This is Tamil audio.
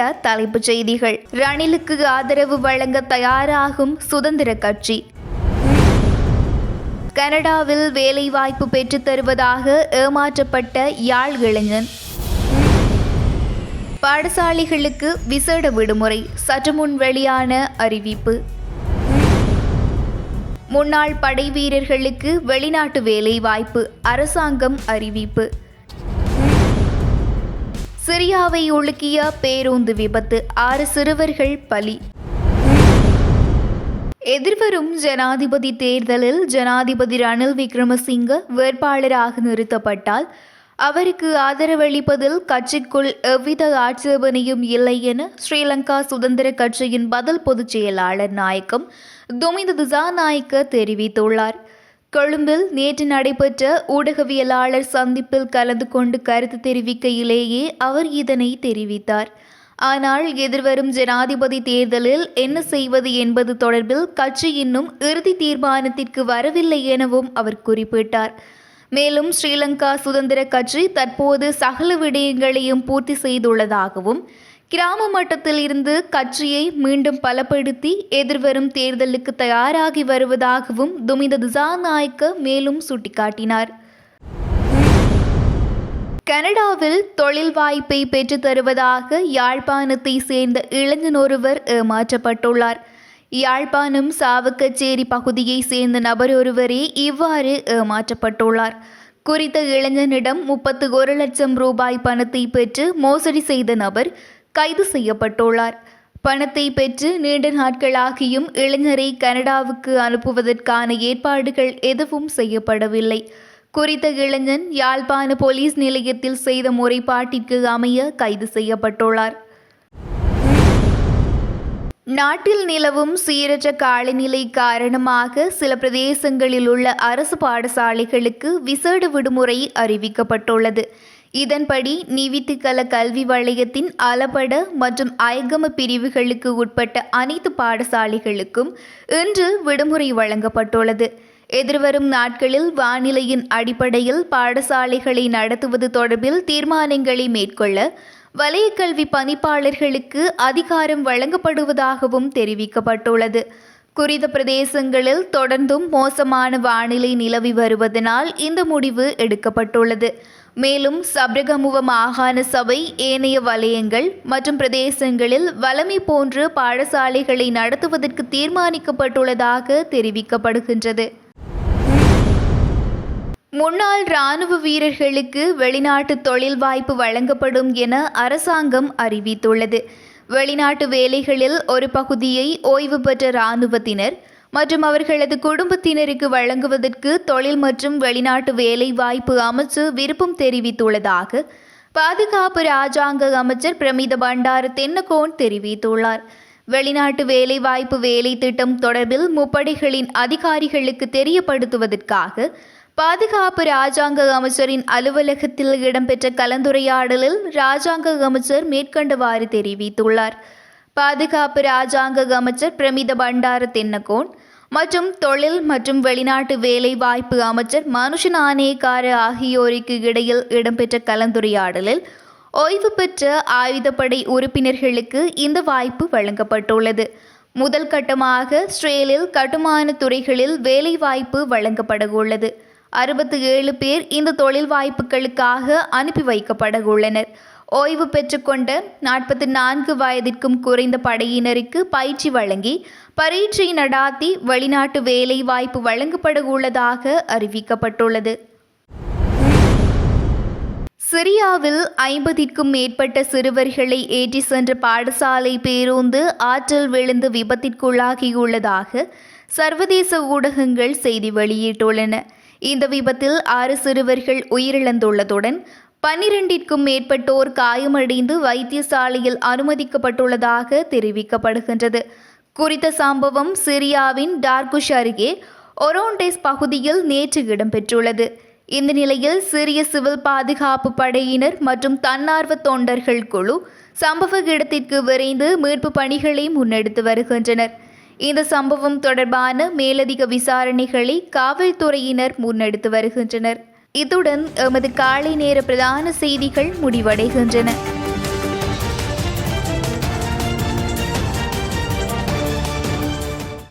இன்றைய தலைப்புச் செய்திகள். ரணிலுக்கு ஆதரவு வழங்க தயாராகும் சுதந்திர கட்சி. கனடாவில் வேலைவாய்ப்பு பெற்றுத் தருவதாக ஏமாற்றப்பட்ட யாழ் இளைஞன். பாடசாலைகளுக்கு விசேட விடுமுறை சற்றுமுன் வெளியான அறிவிப்பு. முன்னாள் படை வீரர்களுக்கு வெளிநாட்டு வேலைவாய்ப்பு அரசாங்கம் அறிவிப்பு. சிரியாவை உலுக்கிய பேருந்து விபத்து. ஆறு சிறுவர்கள் பலி. எதிர்வரும் ஜனாதிபதி தேர்தலில் ஜனாதிபதி ரணில் விக்ரமசிங்க வேட்பாளராக நிறுத்தப்பட்டால் அவருக்கு ஆதரவளிப்பதில் கட்சிக்குள் எவ்வித ஆட்சேபனையும் இல்லை என ஸ்ரீலங்கா சுதந்திர கட்சியின் பதில் பொதுச் செயலாளர் நாயக்கம் துமிந்த திசாநாயக்க தெரிவித்துள்ளார். கொழும்பில் நேற்று நடைபெற்ற ஊடகவியலாளர் சந்திப்பில் கலந்து கொண்டு கருத்து தெரிவிக்கையிலேயே அவர் இதனை தெரிவித்தார். ஆனால் எதிர்வரும் ஜனாதிபதி தேர்தலில் என்ன செய்வது என்பது தொடர்பில் கட்சி இன்னும் இறுதி தீர்மானத்திற்கு வரவில்லை எனவும் அவர் குறிப்பிட்டார். மேலும் ஸ்ரீலங்கா சுதந்திர கட்சி தற்போது சகல விடயங்களையும் பூர்த்தி செய்துள்ளதாகவும் கிராம மட்டத்தில் இருந்து கட்சியை மீண்டும் பலப்படுத்தி எதிர்வரும் தேர்தலுக்கு தயாராகி வருவதாகவும் துமித திசாநாயக்க மேலும் சுட்டிக்காட்டினார். கனடாவில் தொழில் வாய்ப்பை பெற்றுத் தருவதாக யாழ்ப்பாணத்தை சேர்ந்த இளைஞன் ஒருவர் ஏமாற்றப்பட்டுள்ளார். யாழ்ப்பாணம் சாவுக்கச்சேரி பகுதியை சேர்ந்த நபர் ஒருவரே இவ்வாறு ஏமாற்றப்பட்டுள்ளார். குறித்த இளைஞனிடம் முப்பத்து ஒரு லட்சம் ரூபாய் பணத்தை பெற்று மோசடி செய்த நபர் கைது செய்யப்பட்டுள்ளார். பணத்தை பெற்று நீண்ட நாட்களாகியும் இளைஞரை கனடாவுக்கு அனுப்புவதற்கான ஏற்பாடுகள் எதுவும் செய்யப்படவில்லை. குறித்த இளைஞன் யாழ்ப்பாண போலீஸ் நிலையத்தில் செய்த முறைப்பாட்டிற்கு அமைய கைது செய்யப்பட்டுள்ளார். நாட்டில் நிலவும் சீரற்ற காலநிலை காரணமாக சில பிரதேசங்களில் உள்ள அரசு பாடசாலைகளுக்கு விசேட விடுமுறை அறிவிக்கப்பட்டுள்ளது. இதன்படி நீவித்துக்கல கல்வி வலயத்தின் அலபட மற்றும் ஐகம பிரிவுகளுக்கு உட்பட்ட அனைத்து பாடசாலைகளுக்கும் இன்று விடுமுறை வழங்கப்பட்டுள்ளது. எதிர்வரும் நாட்களில் வானிலையின் அடிப்படையில் பாடசாலைகளை நடத்துவது தொடர்பில் தீர்மானங்களை மேற்கொள்ள வலயக்கல்வி பணிப்பாளர்களுக்கு அதிகாரம் வழங்கப்படுவதாகவும் தெரிவிக்கப்பட்டுள்ளது. குறித்த பிரதேசங்களில் தொடர்ந்தும் மோசமான வானிலை நிலவி வருவதனால் இந்த முடிவு எடுக்கப்பட்டுள்ளது. மேலும் சப்ரகமுவ மாகாண சபை ஏனைய வலயங்கள் மற்றும் பிரதேசங்களில் வலமை போன்று பாடசாலைகளை நடத்துவதற்கு தீர்மானிக்கப்பட்டுள்ளதாக தெரிவிக்கப்படுகின்றது. முன்னாள் இராணுவ வீரர்களுக்கு வெளிநாட்டு தொழில் வாய்ப்பு வழங்கப்படும் என அரசாங்கம் அறிவித்துள்ளது. வெளிநாட்டு வேலைகளில் ஒரு பகுதியை ஓய்வு பெற்ற இராணுவத்தினர் மற்றும் அவர்களது குடும்பத்தினருக்கு வழங்குவதற்கு தொழில் மற்றும் வெளிநாட்டு வேலை வாய்ப்பு அமைச்சு விருப்பம் தெரிவித்துள்ளதாக பாதுகாப்பு ராஜாங்க அமைச்சர் பிரமித பண்டார தென்னகோன் தெரிவித்துள்ளார். வெளிநாட்டு வேலைவாய்ப்பு வேலை திட்டம் தொடர்பில் முப்படைகளின் அதிகாரிகளுக்கு தெரியப்படுத்துவதற்காக பாதுகாப்பு ராஜாங்க அமைச்சரின் அலுவலகத்தில் இடம்பெற்ற கலந்துரையாடலில் ராஜாங்க அமைச்சர் மேற்கண்டவாறு தெரிவித்துள்ளார். பாதுகாப்பு ராஜாங்க அமைச்சர் பிரமித பண்டார தென்னகோன் மற்றும் தொழில் மற்றும் வெளிநாட்டு வேலை வாய்ப்பு அமைச்சர் மனுஷன் ஆணையக்கார ஆகியோருக்கு இடையில் இடம்பெற்ற கலந்துரையாடலில் ஓய்வு பெற்ற ஆயுதப்படை உறுப்பினர்களுக்கு இந்த வாய்ப்பு வழங்கப்பட்டுள்ளது. முதல் கட்டமாக ஸ்ரேலில் கட்டுமான துறைகளில் வேலைவாய்ப்பு வழங்கப்பட உள்ளது அறுபத்தி ஏழு பேர் இந்த தொழில் வாய்ப்புகளுக்காக அனுப்பி வைக்கப்பட உள்ளனர் ஓய்வு பெற்றுக்கொண்ட நாற்பத்தி நான்கு வயதிற்கும் குறைந்த படையினருக்கு பயிற்சி வழங்கி பரீட்சை நடாத்தி வெளிநாட்டு வேலை வாய்ப்பு வழங்கப்பட உள்ளதாக அறிவிக்கப்பட்டுள்ளது. சிரியாவில் ஐம்பதிற்கும் மேற்பட்ட சிறுவர்களை ஏற்றி சென்ற பாடசாலை பேருந்து ஆற்றல் விழுந்து விபத்திற்குள்ளாகியுள்ளதாக சர்வதேச ஊடகங்கள் செய்தி வெளியிட்டுள்ளன. இந்த விபத்தில் ஆறு சிறுவர்கள் உயிரிழந்துள்ளதுடன் பன்னிரண்டிற்கும் மேற்பட்டோர் காயமடைந்து வைத்தியசாலையில் அனுமதிக்கப்பட்டுள்ளதாக தெரிவிக்கப்படுகின்றது. குறித்த சம்பவம் சிரியாவின் டார்குஷ் அருகே ஒரோண்டேஸ் பகுதியில் நேற்று இடம்பெற்றுள்ளது. இந்த நிலையில் சிறிய சிவில் பாதுகாப்பு படையினர் மற்றும் தன்னார்வ தொண்டர்கள் குழு சம்பவ இடத்திற்கு விரைந்து மீட்பு பணிகளை முன்னெடுத்து வருகின்றனர். இந்த சம்பவம் தொடர்பான மேலதிக விசாரணைகளை காவல்துறையினர் முன்னெடுத்து வருகின்றனர். இத்துடன் எமது காலை நேர பிரதான செய்திகள் முடிவடைகின்றன.